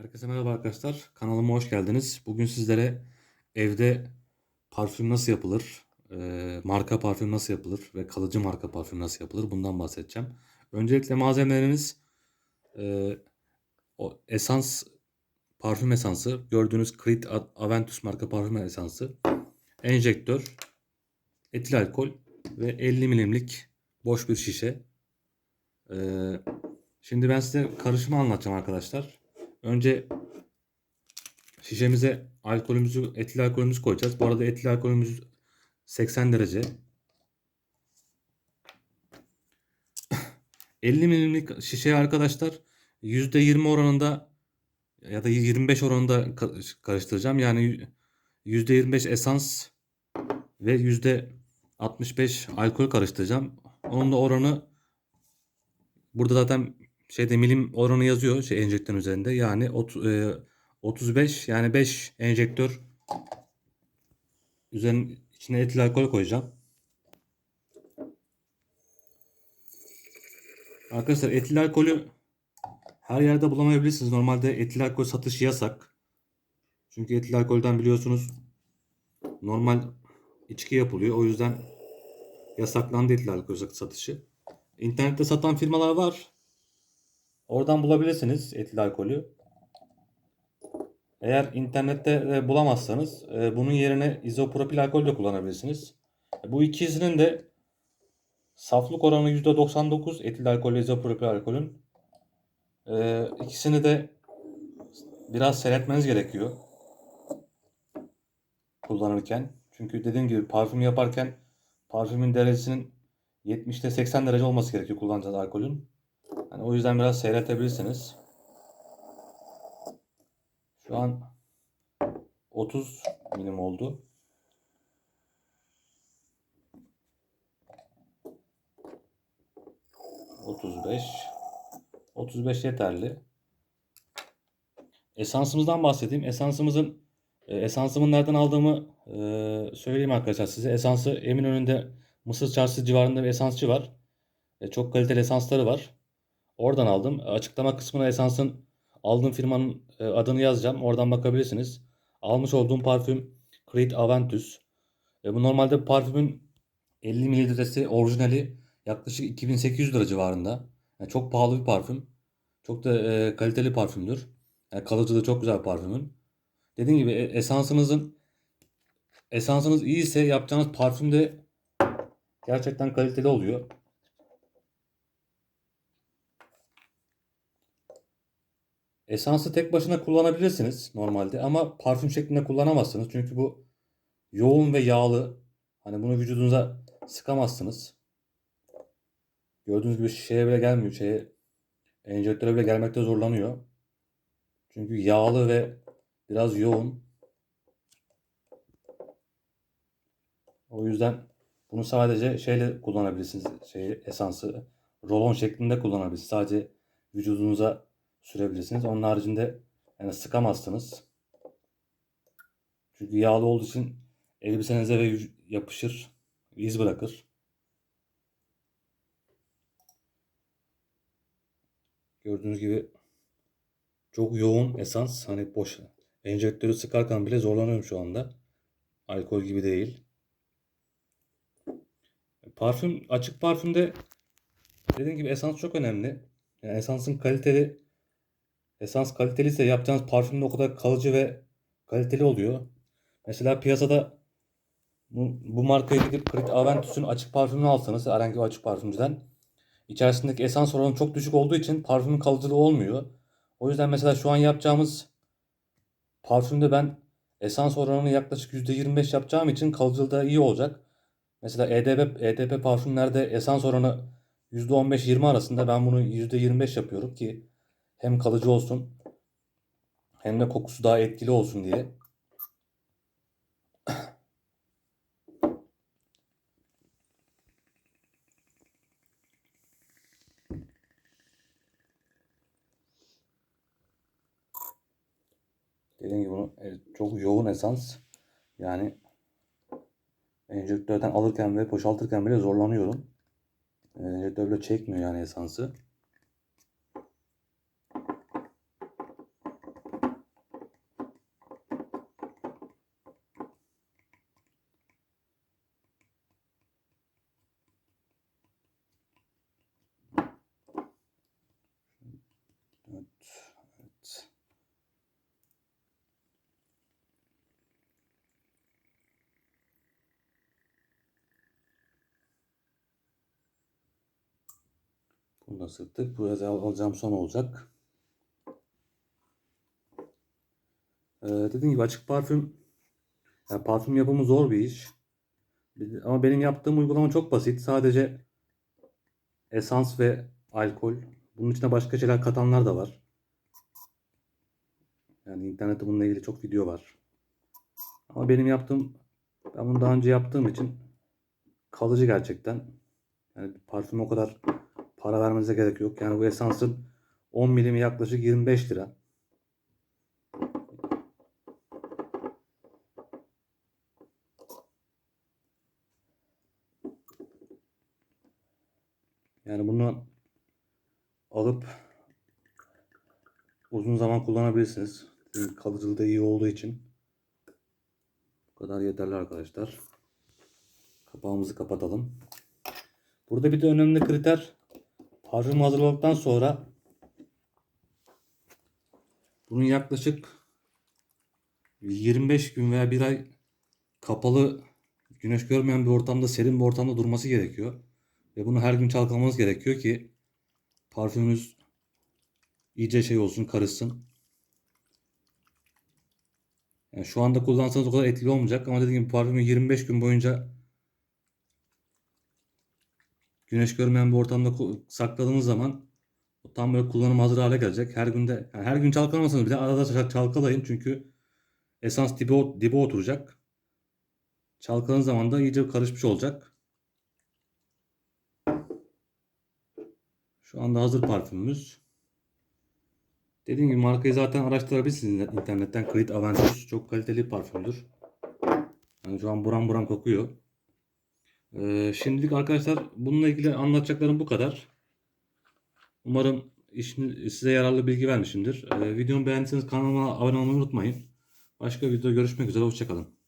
Herkese merhaba arkadaşlar. Kanalıma hoş geldiniz. Bugün sizlere evde parfüm nasıl yapılır, e, marka parfüm nasıl yapılır ve kalıcı marka parfüm nasıl yapılır bundan bahsedeceğim. Öncelikle malzemelerimiz e, o esans, parfüm esansı, gördüğünüz Creed Aventus marka parfüm esansı, enjektör, etil alkol ve 50 milimlik boş bir şişe. E, şimdi ben size karışımı anlatacağım arkadaşlar. Önce şişemize alkolümüzü, etil alkolümüzü koyacağız. Bu arada etil alkolümüz 80 derece. 50 milimlik şişeye arkadaşlar %20 oranında ya da 25 oranında ka- karıştıracağım. Yani %25 esans ve %65 alkol karıştıracağım. Onun da oranı burada zaten şeyde milim oranı yazıyor şey enjektörün üzerinde. Yani ot, e, 35 yani 5 enjektör üzerine içine etil alkol koyacağım. Arkadaşlar etil alkolü her yerde bulamayabilirsiniz. Normalde etil alkol satışı yasak. Çünkü etil alkolden biliyorsunuz normal içki yapılıyor. O yüzden yasaklandı etil alkol satışı. İnternette satan firmalar var. Oradan bulabilirsiniz etil alkolü. Eğer internette de bulamazsanız e, bunun yerine izopropil alkol de kullanabilirsiniz. Bu ikisinin de saflık oranı %99 etil alkol ve izopropil alkolün. E, ikisini de biraz seyretmeniz gerekiyor kullanırken. Çünkü dediğim gibi parfüm yaparken parfümün derecesinin 70'te 80 derece olması gerekiyor kullanacağınız alkolün. Yani o yüzden biraz seyretebilirsiniz. Şu an 30 milim oldu. Otuz beş. Otuz beş yeterli. Esansımızdan bahsedeyim. Esansımızın e, esansımın nereden aldığımı e, söyleyeyim arkadaşlar size. Esansı Eminönü'nde Mısır Çarşısı civarında bir esansçı var. E, çok kaliteli esansları var. Oradan aldım. Açıklama kısmına esansın aldığım firmanın e, adını yazacağım. Oradan bakabilirsiniz. Almış olduğum parfüm Creed Aventus. E, bu normalde parfümün 50 mililitresi orijinali yaklaşık 2800 lira civarında. Yani çok pahalı bir parfüm. Çok da e, kaliteli parfümdür. Yani kalıcılığı çok güzel parfümün. Dediğim gibi e, esansınızın esansınız iyiyse yapacağınız parfüm de gerçekten kaliteli oluyor. Esansı tek başına kullanabilirsiniz normalde ama parfüm şeklinde kullanamazsınız. Çünkü bu yoğun ve yağlı. Hani bunu vücudunuza sıkamazsınız. Gördüğünüz gibi şeye bile gelmiyor. Şeye, enjektöre bile gelmekte zorlanıyor. Çünkü yağlı ve biraz yoğun. O yüzden bunu sadece şeyle kullanabilirsiniz. Şey, esansı rolon şeklinde kullanabilirsiniz. Sadece vücudunuza sürebilirsiniz. Onun haricinde yani sıkamazsınız. Çünkü yağlı olduğu için elbisenize ve yapışır, iz bırakır. Gördüğünüz gibi çok yoğun esans. Hani boş. Enjektörü sıkarken bile zorlanıyorum şu anda. Alkol gibi değil. Parfüm, açık parfümde dediğim gibi esans çok önemli. Yani esansın kaliteli Esans kaliteli ise yapacağınız parfüm de o kadar kalıcı ve kaliteli oluyor. Mesela piyasada bu, bu markaya gidip Creed Aventus'un açık parfümünü alsanız herhangi bir açık parfümcüden içerisindeki esans oranı çok düşük olduğu için parfümün kalıcılığı olmuyor. O yüzden mesela şu an yapacağımız parfümde ben esans oranını yaklaşık %25 yapacağım için kalıcılığı da iyi olacak. Mesela EDP, EDP parfümlerde esans oranı %15-20 arasında ben bunu %25 yapıyorum ki hem kalıcı olsun hem de kokusu daha etkili olsun diye. Dediğim gibi bunu çok yoğun esans. Yani enjektörden alırken ve boşaltırken bile zorlanıyorum. Enjektör bile çekmiyor yani esansı. Evet. Evet. Bunu da sıktık. Bu alacağım son olacak. Ee, dediğim gibi açık parfüm yani parfüm yapımı zor bir iş. Ama benim yaptığım uygulama çok basit. Sadece esans ve alkol. Bunun içine başka şeyler katanlar da var. Yani internette bununla ilgili çok video var. Ama benim yaptığım, ben bunu daha önce yaptığım için kalıcı gerçekten. Yani parfüme o kadar para vermenize gerek yok. Yani bu esansın 10 milimi yaklaşık 25 lira. Yani bunu alıp uzun zaman kullanabilirsiniz. Çünkü Kalıcılığı iyi olduğu için. Bu kadar yeterli arkadaşlar. Kapağımızı kapatalım. Burada bir de önemli kriter parfüm hazırladıktan sonra bunun yaklaşık 25 gün veya bir ay kapalı güneş görmeyen bir ortamda serin bir ortamda durması gerekiyor. Ve bunu her gün çalkalamanız gerekiyor ki parfümünüz iyice şey olsun karışsın. Yani şu anda kullansanız o kadar etkili olmayacak ama dediğim gibi parfümü 25 gün boyunca güneş görmeyen bir ortamda sakladığınız zaman tam böyle kullanım hazır hale gelecek. Her günde yani her gün çalkalamasanız bile arada çal- çalkalayın çünkü esans dibe, dibe oturacak. Çalkaladığınız zaman da iyice karışmış olacak. Şu anda hazır parfümümüz. Dediğim gibi markayı zaten araştırabilirsiniz internetten. Creed Aventus çok kaliteli parfümdür. Yani şu an buram buram kokuyor. Ee, şimdilik arkadaşlar bununla ilgili anlatacaklarım bu kadar. Umarım işin, size yararlı bilgi vermişimdir. Ee, videomu beğendiyseniz kanalıma abone olmayı unutmayın. Başka videoda görüşmek üzere. Hoşçakalın.